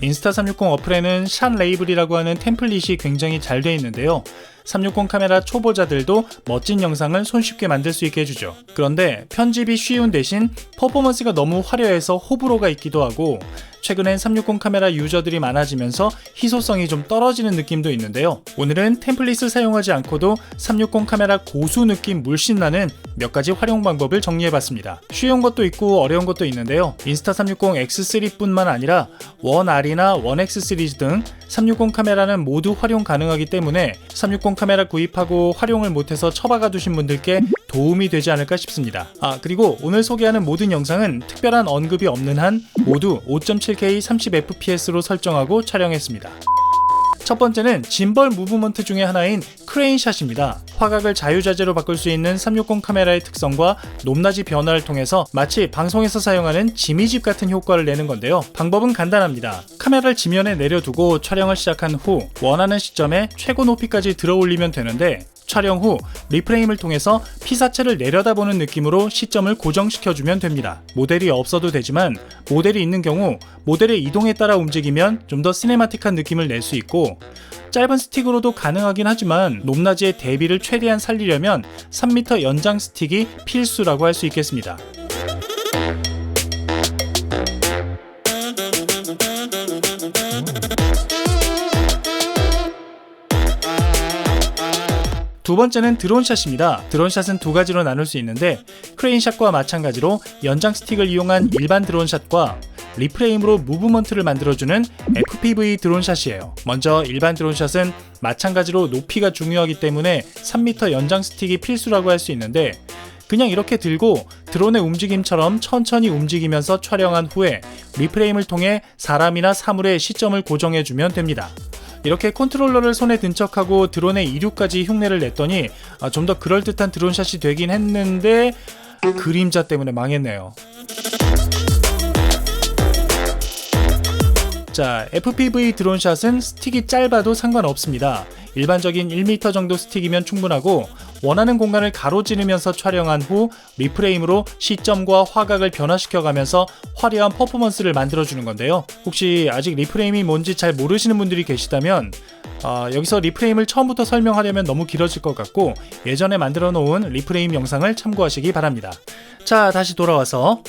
인스타 360 어플에는 샷 레이블이라고 하는 템플릿이 굉장히 잘 되어 있는데요. 360 카메라 초보자들도 멋진 영상을 손쉽게 만들 수 있게 해주죠. 그런데 편집이 쉬운 대신 퍼포먼스가 너무 화려해서 호불호가 있기도 하고 최근엔 360 카메라 유저들이 많아지면서 희소성이 좀 떨어지는 느낌도 있는데요. 오늘은 템플릿을 사용하지 않고도 360 카메라 고수 느낌 물씬 나는 몇 가지 활용 방법을 정리해봤습니다. 쉬운 것도 있고 어려운 것도 있는데요. 인스타 360 X3뿐만 아니라 1R이나 1X 시리즈 등 360 카메라는 모두 활용 가능하기 때문에 360 카메라 구입하고 활용을 못해서 처박아 두신 분들께 도움이 되지 않을까 싶습니다. 아, 그리고 오늘 소개하는 모든 영상은 특별한 언급이 없는 한 모두 5.7K 30fps로 설정하고 촬영했습니다. 첫 번째는 짐벌 무브먼트 중의 하나인 크레인샷입니다. 화각을 자유자재로 바꿀 수 있는 360 카메라의 특성과 높낮이 변화를 통해서 마치 방송에서 사용하는 지미집 같은 효과를 내는 건데요. 방법은 간단합니다. 카메라를 지면에 내려두고 촬영을 시작한 후 원하는 시점에 최고 높이까지 들어 올리면 되는데 촬영 후 리프레임을 통해서 피사체를 내려다보는 느낌으로 시점을 고정시켜주면 됩니다. 모델이 없어도 되지만 모델이 있는 경우 모델의 이동에 따라 움직이면 좀 더 시네마틱한 느낌을 낼 수 있고 짧은 스틱으로도 가능하긴 하지만 높낮이의 대비를 최대한 살리려면 3m 연장 스틱이 필수라고 할 수 있겠습니다. 번째는 드론샷입니다. 드론샷은 두 가지로 나눌 수 있는데 크레인샷과 마찬가지로 연장 스틱을 이용한 일반 드론샷과 리프레임으로 무브먼트를 만들어주는 FPV 드론샷이에요. 먼저 일반 드론샷은 마찬가지로 높이가 중요하기 때문에 3m 연장 스틱이 필수라고 할 수 있는데 그냥 이렇게 들고 드론의 움직임처럼 천천히 움직이면서 촬영한 후에 리프레임을 통해 사람이나 사물의 시점을 고정해주면 됩니다. 이렇게 컨트롤러를 손에 든 척하고 드론의 이륙까지 흉내를 냈더니 아, 좀더 그럴듯한 드론샷이 되긴 했는데 그림자 때문에 망했네요. 자, FPV 드론샷은 스틱이 짧아도 상관없습니다. 일반적인 1m 정도 스틱이면 충분하고 원하는 공간을 가로지르면서 촬영한 후 리프레임으로 시점과 화각을 변화시켜가면서 화려한 퍼포먼스를 만들어주는 건데요. 혹시 아직 리프레임이 뭔지 잘 모르시는 분들이 계시다면 어, 여기서 리프레임을 처음부터 설명하려면 너무 길어질 것 같고 예전에 만들어 놓은 리프레임 영상을 참고하시기 바랍니다. 자, 다시 돌아와서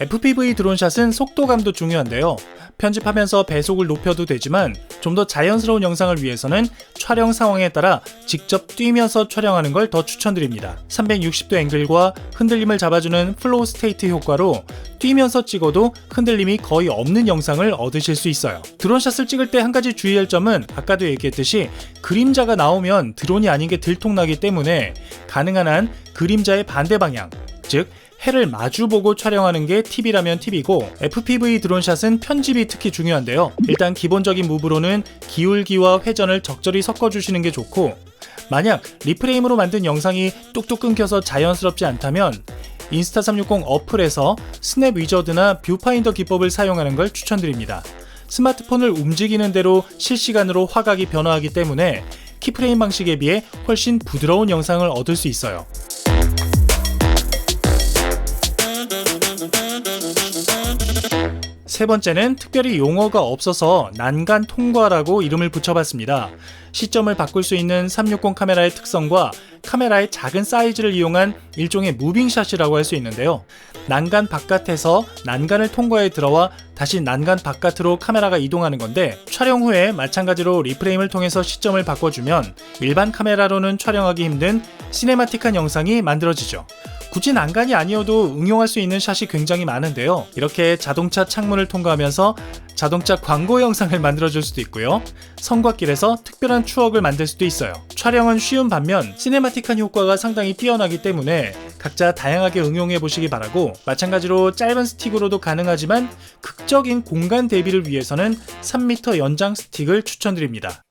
FPV 드론샷은 속도감도 중요한데요. 편집하면서 배속을 높여도 되지만 좀 더 자연스러운 영상을 위해서는 촬영 상황에 따라 직접 뛰면서 촬영하는 걸 더 추천드립니다. 360도 앵글과 흔들림을 잡아주는 플로우 스테이트 효과로 뛰면서 찍어도 흔들림이 거의 없는 영상을 얻으실 수 있어요. 드론샷을 찍을 때 한 가지 주의할 점은 아까도 얘기했듯이 그림자가 나오면 드론이 아닌 게 들통나기 때문에 가능한 한 그림자의 반대 방향, 즉 해를 마주보고 촬영하는 게 팁이라면 팁이고 FPV 드론샷은 편집이 특히 중요한데요. 일단 기본적인 무브로는 기울기와 회전을 적절히 섞어주시는 게 좋고 만약 리프레임으로 만든 영상이 뚝뚝 끊겨서 자연스럽지 않다면 인스타 360 어플에서 스냅 위저드나 뷰파인더 기법을 사용하는 걸 추천드립니다. 스마트폰을 움직이는 대로 실시간으로 화각이 변화하기 때문에 키프레임 방식에 비해 훨씬 부드러운 영상을 얻을 수 있어요. 세 번째는 특별히 용어가 없어서 난간 통과라고 이름을 붙여봤습니다. 시점을 바꿀 수 있는 360 카메라의 특성과 카메라의 작은 사이즈를 이용한 일종의 무빙샷이라고 할 수 있는데요. 난간 바깥에서 난간을 통과해 들어와 다시 난간 바깥으로 카메라가 이동하는 건데 촬영 후에 마찬가지로 리프레임을 통해서 시점을 바꿔주면 일반 카메라로는 촬영하기 힘든 시네마틱한 영상이 만들어지죠. 굳이 난간이 아니어도 응용할 수 있는 샷이 굉장히 많은데요. 이렇게 자동차 창문을 통과하면서 자동차 광고 영상을 만들어줄 수도 있고요. 성곽길에서 특별한 추억을 만들 수도 있어요. 촬영은 쉬운 반면 시네마틱한 효과가 상당히 뛰어나기 때문에 각자 다양하게 응용해 보시기 바라고 마찬가지로 짧은 스틱으로도 가능하지만 극적인 공간 대비를 위해서는 3m 연장 스틱을 추천드립니다.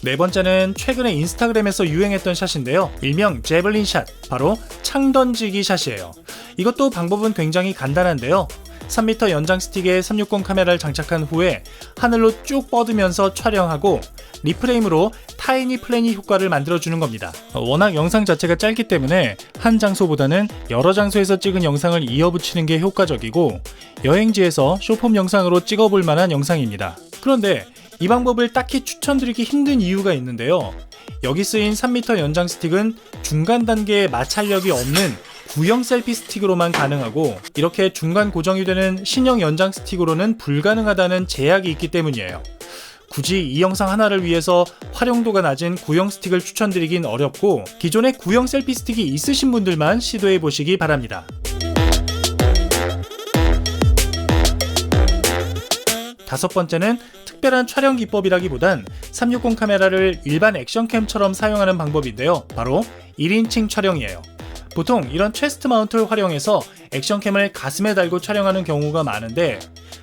네 번째는 최근에 인스타그램에서 유행했던 샷인데요. 일명 제블린 샷, 바로 창 던지기 샷이에요. 이것도 방법은 굉장히 간단한데요. 3m 연장 스틱에 360 카메라를 장착한 후에 하늘로 쭉 뻗으면서 촬영하고 리프레임으로 타이니 플래닛 효과를 만들어주는 겁니다. 어, 워낙 영상 자체가 짧기 때문에 한 장소보다는 여러 장소에서 찍은 영상을 이어붙이는 게 효과적이고 여행지에서 쇼폼 영상으로 찍어볼 만한 영상입니다. 그런데 이 방법을 딱히 추천드리기 힘든 이유가 있는데요. 여기 쓰인 3m 연장 스틱은 중간 단계의 마찰력이 없는 구형 셀피 스틱으로만 가능하고 이렇게 중간 고정이 되는 신형 연장 스틱으로는 불가능하다는 제약이 있기 때문이에요. 굳이 이 영상 하나를 위해서 활용도가 낮은 구형 스틱을 추천드리긴 어렵고 기존에 구형 셀피 스틱이 있으신 분들만 시도해 보시기 바랍니다. 다섯 번째는 특별한 촬영 기법이라기보단 360 카메라를 일반 액션캠처럼 사용하는 방법인데요. 바로 1인칭 촬영이에요. 보통 이런 체스트 마운트를 활용해서 액션캠을 가슴에 달고 촬영하는 경우가 많은데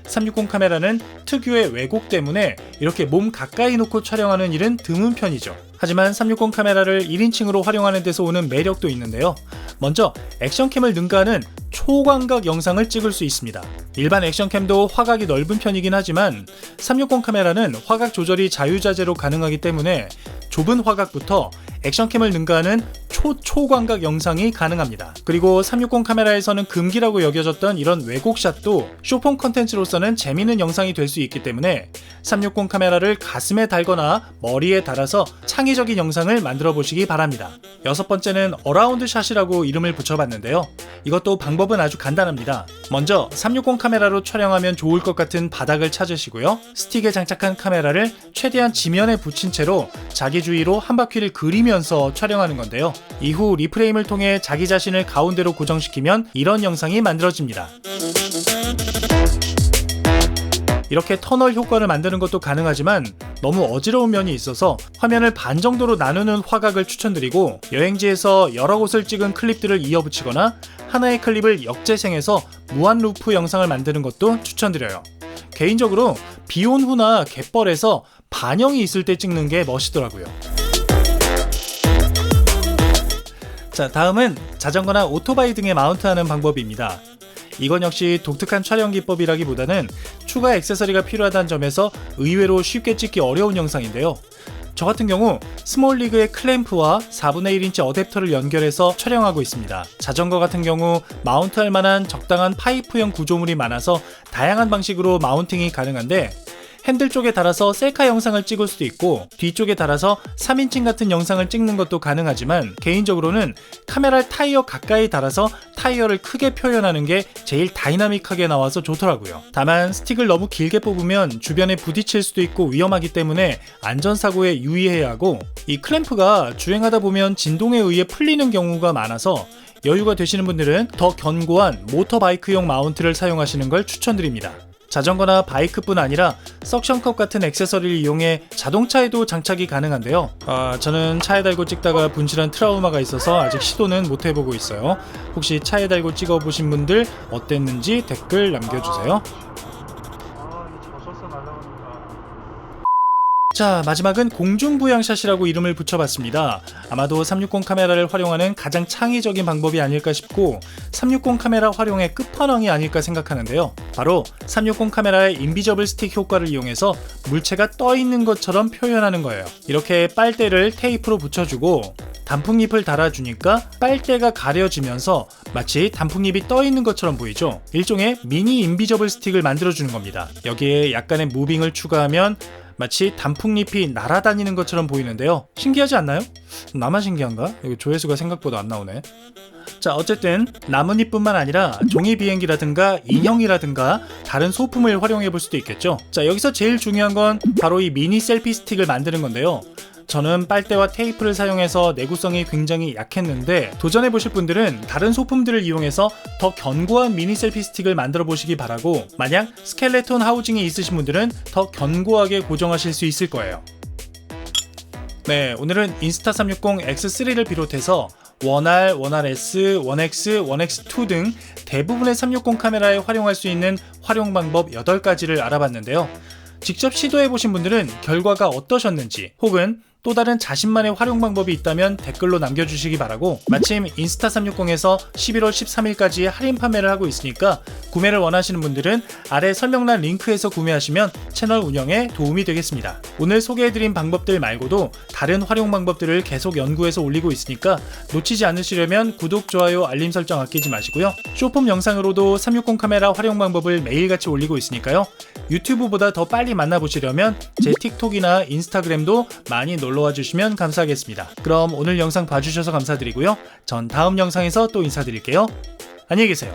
360 카메라는 특유의 왜곡 때문에 이렇게 몸 가까이 놓고 촬영하는 일은 드문 편이죠. 하지만 360 카메라를 1인칭으로 활용하는 데서 오는 매력도 있는데요. 먼저 액션캠을 능가하는 초광각 영상을 찍을 수 있습니다. 일반 액션캠도 화각이 넓은 편이긴 하지만 360 카메라는 화각 조절이 자유자재로 가능하기 때문에 좁은 화각부터 액션캠을 능가하는 초초광각 영상이 가능합니다. 그리고 360 카메라에서는 금기라고 여겨졌던 이런 왜곡샷도 쇼폰 컨텐츠로서는 재미있는 영상이 될 수 있기 때문에 360 카메라를 가슴에 달거나 머리에 달아서 창의적인 영상을 만들어 보시기 바랍니다. 여섯 번째는 어라운드 샷이라고 이름을 붙여봤는데요. 이것도 방법은 아주 간단합니다. 먼저 360 카메라로 촬영하면 좋을 것 같은 바닥을 찾으시고요. 스틱에 장착한 카메라를 최대한 지면에 붙인 채로 자기 주위로 한 바퀴를 그리면서 촬영하는 건데요. 이후 리프레임을 통해 자기 자신을 가운데로 고정시키면 이런 영상이 만들어집니다. 이렇게 터널 효과를 만드는 것도 가능하지만 너무 어지러운 면이 있어서 화면을 반 정도로 나누는 화각을 추천드리고 여행지에서 여러 곳을 찍은 클립들을 이어붙이거나 하나의 클립을 역재생해서 무한 루프 영상을 만드는 것도 추천드려요. 개인적으로 비온 후나 갯벌에서 반영이 있을 때 찍는 게 멋있더라고요. 자, 다음은 자전거나 오토바이 등에 마운트하는 방법입니다. 이건 역시 독특한 촬영 기법이라기보다는 추가 액세서리가 필요하다는 점에서 의외로 쉽게 찍기 어려운 영상인데요. 저 같은 경우 스몰리그의 클램프와 4분의 1인치 어댑터를 연결해서 촬영하고 있습니다. 자전거 같은 경우 마운트할 만한 적당한 파이프형 구조물이 많아서 다양한 방식으로 마운팅이 가능한데 핸들 쪽에 달아서 셀카 영상을 찍을 수도 있고 뒤쪽에 달아서 3인칭 같은 영상을 찍는 것도 가능하지만 개인적으로는 카메라 타이어 가까이 달아서 타이어를 크게 표현하는 게 제일 다이나믹하게 나와서 좋더라고요. 다만 스틱을 너무 길게 뽑으면 주변에 부딪힐 수도 있고 위험하기 때문에 안전사고에 유의해야 하고 이 클램프가 주행하다 보면 진동에 의해 풀리는 경우가 많아서 여유가 되시는 분들은 더 견고한 모터바이크용 마운트를 사용하시는 걸 추천드립니다. 자전거나 바이크뿐 아니라 석션컵 같은 액세서리를 이용해 자동차에도 장착이 가능한데요. 아, 저는 차에 달고 찍다가 분실한 트라우마가 있어서 아직 시도는 못 해보고 있어요. 혹시 차에 달고 찍어보신 분들 어땠는지 댓글 남겨주세요. 자, 마지막은 공중부양샷이라고 이름을 붙여봤습니다. 아마도 360 카메라를 활용하는 가장 창의적인 방법이 아닐까 싶고 360 카메라 활용의 끝판왕이 아닐까 생각하는데요. 바로 360 카메라의 인비저블 스틱 효과를 이용해서 물체가 떠 있는 것처럼 표현하는 거예요. 이렇게 빨대를 테이프로 붙여주고 단풍잎을 달아주니까 빨대가 가려지면서 마치 단풍잎이 떠 있는 것처럼 보이죠. 일종의 미니 인비저블 스틱을 만들어주는 겁니다. 여기에 약간의 무빙을 추가하면 마치 단풍잎이 날아다니는 것처럼 보이는데요. 신기하지 않나요? 나만 신기한가? 여기 조회수가 생각보다 안 나오네. 자, 어쨌든 나뭇잎뿐만 아니라 종이 비행기라든가 인형이라든가 다른 소품을 활용해 볼 수도 있겠죠. 자, 여기서 제일 중요한 건 바로 이 미니 셀피 스틱을 만드는 건데요. 저는 빨대와 테이프를 사용해서 내구성이 굉장히 약했는데 도전해 보실 분들은 다른 소품들을 이용해서 더 견고한 미니 셀피 스틱을 만들어 보시기 바라고 만약 스켈레톤 하우징이 있으신 분들은 더 견고하게 고정하실 수 있을 거예요. 네, 오늘은 인스타 360 X3를 비롯해서 1R, 1RS, 1X, 1X2 등 대부분의 360 카메라에 활용할 수 있는 활용 방법 8가지를 알아봤는데요. 직접 시도해 보신 분들은 결과가 어떠셨는지 혹은 또 다른 자신만의 활용 방법이 있다면 댓글로 남겨주시기 바라고 마침 인스타 360에서 11월 13일까지 할인 판매를 하고 있으니까 구매를 원하시는 분들은 아래 설명란 링크에서 구매하시면 채널 운영에 도움이 되겠습니다. 오늘 소개해드린 방법들 말고도 다른 활용 방법들을 계속 연구해서 올리고 있으니까 놓치지 않으시려면 구독, 좋아요, 알림 설정 아끼지 마시고요. 쇼폼 영상으로도 360 카메라 활용 방법을 매일같이 올리고 있으니까요. 유튜브보다 더 빨리 만나보시려면 제 틱톡이나 인스타그램도 많이 놀러와 주시면 감사하겠습니다. 그럼 오늘 영상 봐주셔서 감사드리고요. 전 다음 영상에서 또 인사드릴게요. 안녕히 계세요.